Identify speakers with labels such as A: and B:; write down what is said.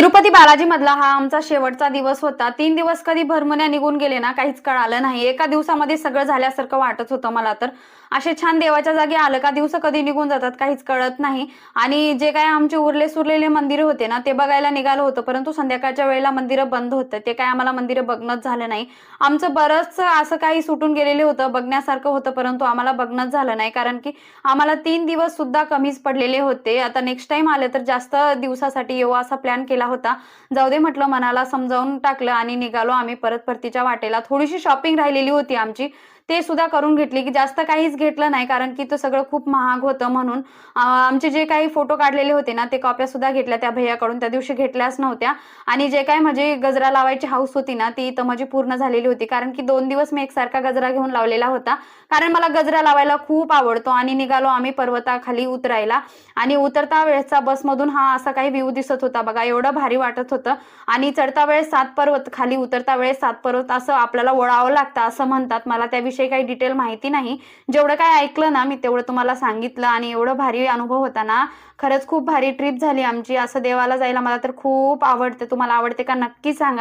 A: तिरुपती बालाजी मधला हा आमचा शेवटचा दिवस होता. तीन दिवस कधी भरमण्या निघून गेले ना काहीच कळालं नाही. एका दिवसामध्ये सगळं झाल्यासारखं वाटत होतं मला तर. असे छान देवाच्या जागी आलं का दिवस कधी निघून जातात काहीच कळत नाही. आणि जे काय आमचे उरले सुरलेले मंदिर होते ना ते बघायला निघालं होतं. परंतु संध्याकाळच्या वेळेला मंदिरं बंद होतं. ते काय आम्हाला मंदिरं बघणंच झालं नाही. आमचं बरंच असं काही सुटून गेलेले होतं बघण्यासारखं होतं. परंतु आम्हाला बघणंच झालं नाही. कारण की आम्हाला तीन दिवस सुद्धा कमीच पडलेले होते. आता नेक्स्ट टाइम आले तर जास्त दिवसासाठी येऊ असा प्लॅन केला होता. जाऊ दे म्हटलं मनाला समजावून टाकलं आणि निघालो आम्ही. परत परतीच्या वाटेला थोडीशी शॉपिंग राहिलेली होती आमची. ते सुद्धा करून घेतली की जास्त काहीच घेतलं नाही कारण की तो सगळं खूप महाग होतं म्हणून. आमचे जे काही फोटो काढलेले होते ना ते कॉप्या सुद्धा घेतल्या त्या भैयाकडून त्या दिवशी घेतल्याच नव्हत्या. आणि जे काही माझी गजरा लावायची हाऊस होती ना ती तर माझी पूर्ण झालेली होती कारण की दोन दिवस मी एकसारखा गजरा घेऊन लावलेला होता. कारण मला गजरा लावायला खूप आवडतो आणि निघालो आम्ही पर्वताखाली उतरायला. आणि उतरता वेळेचा बसमधून हा असा काही व्ह्यू दिसत होता बघा एवढं भारी वाटत होतं. आणि चढता वेळेस सात पर्वत खाली उतरता वेळेस सात पर्वत असं आपल्याला वळावं लागतं असं म्हणतात. मला त्याविषयी काही डिटेल माहिती नाही. जेवढं काय ऐकलं ना मी तेवढं तुम्हाला सांगितलं आणि एवढं भारी अनुभव होता ना खरंच खूप भारी ट्रिप झाली आमची. असं देवाला जायला मला तर खूप आवडते. तुम्हाला आवडते का नक्की सांगा.